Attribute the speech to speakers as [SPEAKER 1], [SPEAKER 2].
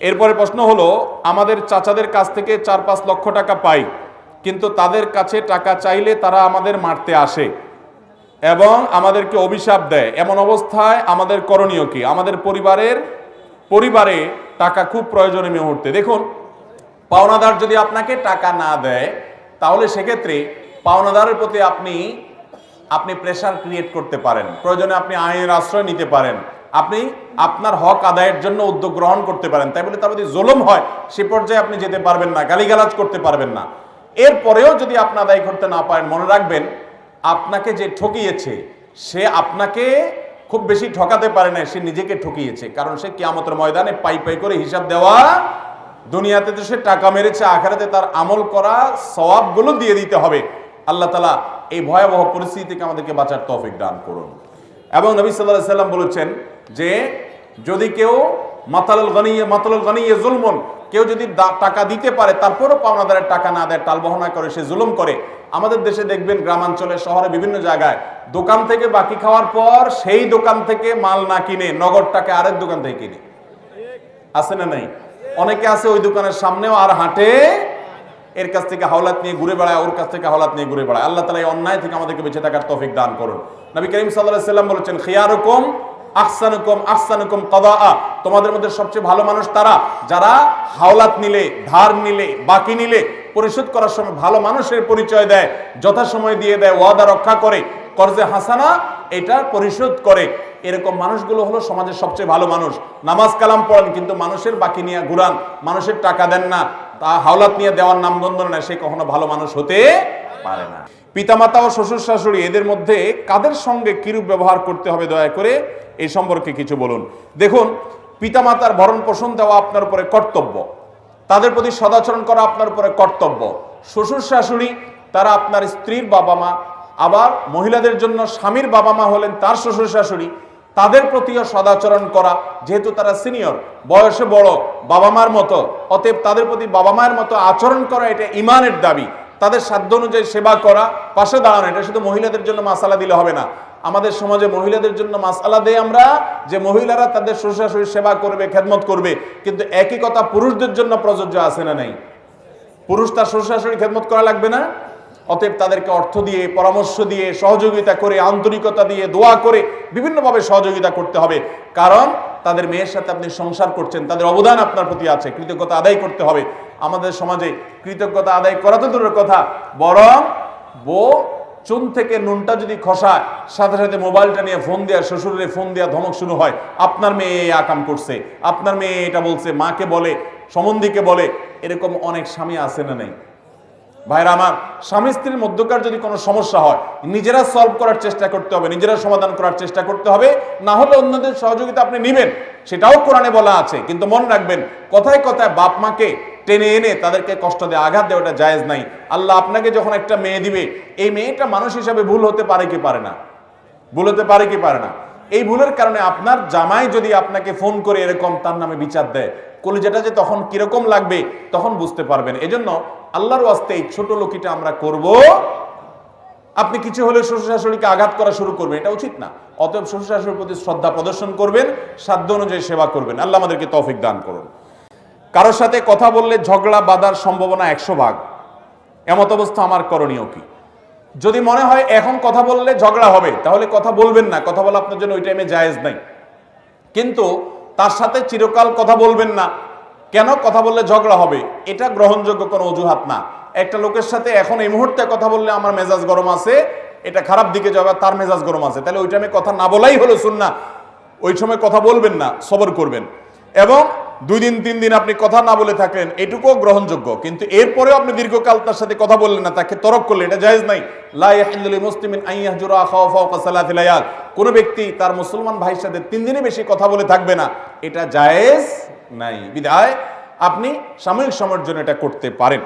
[SPEAKER 1] এরপরে প্রশ্ন হলো, আমাদের চাচাদের কাছ থেকে চার পাঁচ লক্ষ টাকা পাই, কিন্তু তাদের কাছে টাকা চাইলে তারা আমাদের মারতে আসে এবং আমাদেরকে অভিশাপ দেয়। এমন অবস্থায় আমাদের করণীয় কি? আমাদের পরিবারের, পরিবারে টাকা খুব প্রয়োজনীয় মুহূর্তে। দেখুন, পাওনাদার যদি আপনাকে টাকা না দেয়, তাহলে সেক্ষেত্রে পাওনাদারের প্রতি আপনি আপনি প্রেশার ক্রিয়েট করতে পারেন। প্রয়োজনে আপনি আইনের আশ্রয় নিতে পারেন। আপনি আপনার হক আদায়ের জন্য উদ্যোগ গ্রহণ করতে পারেন। তাই বলে তার প্রতি জুলুম হয়, সে পর্যায়ে আপনি যেতে পারবেন না, গালিগালাজ করতে পারবেন না। এরপরেও যদি আপনি আদায় করতে না পারেন, মনে রাখবেন, আপনাকে যে ঠকিয়েছে, সে আপনাকে খুব বেশি ঠকাতে পারে না, সে নিজেকে ঠকিয়েছে। কারণ সে কিয়ামতের ময়দানে পাই পাই করে হিসাব দেওয়া, দুনিয়াতে তো সে টাকা মেরেছে, আখারাতে তার আমল করা সওয়াবগুলো দিয়ে দিতে হবে। আল্লাহ তালা এই ভয়াবহ পরিস্থিতি থেকে আমাদেরকে বাঁচার তৌফিক দান করুন। এবং নবী সাল্লাহ সাল্লাম বলেছেন যে যদি কেউ মাতালুল গনিয়ে মাতালুল গনিয়ে জুলমন, কেউ যদি টাকা দিতে পারে, তারপরও পাওনাদারের টাকা না দেয়, টালবহনা করে, সে জুলুম করে। আমাদের দেশে দেখবেন গ্রামাঞ্চলে, শহরে, বিভিন্ন জায়গায় দোকান থেকে বাকি খাওয়ার পর সেই দোকান থেকে মাল না কিনে নগদ টাকা আরেক দোকান থেকে কিনে। আছে না নাই? অনেকে আছে ওই দোকানের সামনেও আর হাঁটে, এর কাছ থেকে হাওলাত নিয়ে ঘুরে বেড়ায়, ওর কাছ থেকে হাওলাত নিয়ে ঘুরে বেড়ায়। আল্লাহ তালা এই অন্যায় থেকে আমাদেরকে বেঁচে থাকার তৌফিক দান করুন। নবী করিম সাল্লাহ সাল্লাম বলেছেন, খিয়ারুকুম আহসানুকুম আহসানুকুম কদা তোমাদের মধ্যে সবচেয়ে ভালো মানুষ তারা? যারা হাওলাত নিলে, ধার নিলে, বাকি নিলে, পরিশোধ করার সময় ভালো মানুষের পরিচয় দেয়, যথাসময় দিয়ে দেয়, ওয়াদা রক্ষা করে, কর্জে হাসানা এটা পরিশোধ করে। এরকম মানুষগুলো হলো সমাজের সবচেয়ে ভালো মানুষ। নামাজ কালাম পড়েন, কিন্তু মানুষের বাকি নিয়ে ঘুরান, মানুষের টাকা দেন না। তা হাওলাত নিয়ে দেওয়ার নাম গন্ধ না সে কখনো ভালো মানুষ হতে পারে না। পিতামাতা ও শ্বশুর শাশুড়ি, এদের মধ্যে কাদের সঙ্গে কিরূপ ব্যবহার করতে হবে দয়া করে এই সম্পর্কে কিছু বলুন। দেখুন, পিতামাতার ভরণ পোষণ দেওয়া আপনার উপরে কর্তব্য। তাদের প্রতি সদাচরণ করা আপনার উপরে কর্তব্য। শ্বশুর শাশুড়ি, তারা আপনার স্ত্রীর বাবা মা, আবার মহিলাদের জন্য স্বামীর বাবা মা হলেন তার শ্বশুর শাশুড়ি, তাদের প্রতিও সদাচরণ করা, যেহেতু তারা সিনিয়র, বয়সে বড়, বাবা মার মতো, অতএব তাদের প্রতি বাবা মায়ের মতো আচরণ করা এটা ইমানের দাবি। তাদের সাধ্য অনুযায়ী সেবা করা, পাশে দাঁড়ানো, এটা শুধু মহিলাদের জন্য মাসালা দিলে হবে না। আমাদের সমাজে মহিলাদের জন্য মাসালা দেই আমরা যে মহিলারা তাদের শ্বশুর শাশুড়ির সেবা করবে, খেদমত করবে, কিন্তু একই কথা পুরুষদের জন্য প্রযোজ্য আছে না নাই? পুরুষ তার শ্বশুর শাশুড়ি খেদমত করা লাগবে না? অতএব তাদেরকে অর্থ দিয়ে, পরামর্শ দিয়ে, সহযোগিতা করে, আন্তরিকতা দিয়ে, দোয়া করে, বিভিন্নভাবে সহযোগিতা করতে হবে। কারণ তাদের মেয়ের সাথে আপনি সংসার করছেন, তাদের অবদান আপনার প্রতি আছে, কৃতজ্ঞতা আদায় করতে হবে। আমাদের সমাজে কৃতজ্ঞতা আদায় করা তো দূরের কথা, বরং বউ চুন থেকে নুনটা যদি খসায়, সাথে সাথে মোবাইলটা নিয়ে ফোন দেওয়া শ্বশুরের ফোন দেওয়া ধমক শুরু হয়, আপনার মেয়ে এই আকাম করছে, আপনার মেয়ে এটা বলছে, মাকে বলে সম্বন্ধীকে বলে, এরকম অনেক স্বামী আছে না নেই? ভাইরা আমার, স্বামী স্ত্রীর মধ্যকার যদি কোনো সমস্যা হয়, নিজেরা সলভ করার চেষ্টা করতে হবে, নিজেরা সমাধান করার চেষ্টা করতে হবে, না হলে অন্যদের সহযোগিতা আপনি নেবেন। সেটাও কোরআনে বলা আছে, কিন্তু মনে রাখবেন, কথায় কথায় বাপ মাকে টেনে এনে তাদেরকে কষ্ট দেয় আঘাত দেওয়াটা জায়েজ নাই। আল্লাহ আপনাকে যখন একটা মেয়ে দিবে, এই মেয়েটা মানুষ হিসাবে ভুল হতে পারে কি পারে না? ভুল হতে পারে কি পারে না? এই ভুলের কারণে আপনার জামাই যদি আপনাকে ফোন করে এরকম তার নামে বিচার দেয় কলিজাটা যে তখন কীরকম লাগবে, তখন বুঝতে পারবেন। এজন্য আল্লাহর ওয়াস্তে এই ছোট লোকিটা আমরা করব। আপনি কিছু হলে শ্বশুর শাশুড়িকে আঘাত করা শুরু করবেন, এটা উচিত না। অতএব শ্বশুর শাশুড়ির প্রতি শ্রদ্ধা প্রদর্শন করবেন, সাধ্য অনুযায়ী সেবা করবেন। আল্লাহ আমাদেরকে তৌফিক দান করুন। কারোর সাথে কথা বললে ঝগড়া বাঁধার সম্ভাবনা একশো ভাগ। এমত অবস্থা আমার করণীয় কি? যদি মনে হয় এখন কথা বললে ঝগড়া হবে, তাহলে কথা বলবেন না। কথা বলা আপনার জন্য ওই টাইমে জায়েজ নাই। কিন্তু তার সাথে চিরকাল কথা বলবেন না। কেন? কথা বললে ঝগড়া হবে। এটা গ্রহণযোগ্য কোনো অজুহাত না। একটা লোকের সাথে এখন এই মুহূর্তে কথা বললে আমার মেজাজ গরম আছে, এটা খারাপ দিকে যাবে, তার মেজাজ গরম আছে। তাহলে ওই টাইমে কথা না বলাই হলো শুন না ওই সময় কথা বলবেন না, সবর করবেন। এবং দুই দিন, তিন দিন আপনি কথা না বলে থাকলেন এটুকুও গ্রহণযোগ্য। কিন্তু এরপরেও আপনি দীর্ঘকাল তার সাথে কথা বললেন না, তাকে তরক করলেন, এটা জায়েজ নাই। লায়াল। কোন ব্যক্তি তার মুসলমান ভাইয়ের সাথে তিন দিনের বেশি কথা বলে থাকবে না। এটা জায়েজ নাই। বিধায় আপনি সাময়িক সময়ের জন্য এটা করতে পারেন।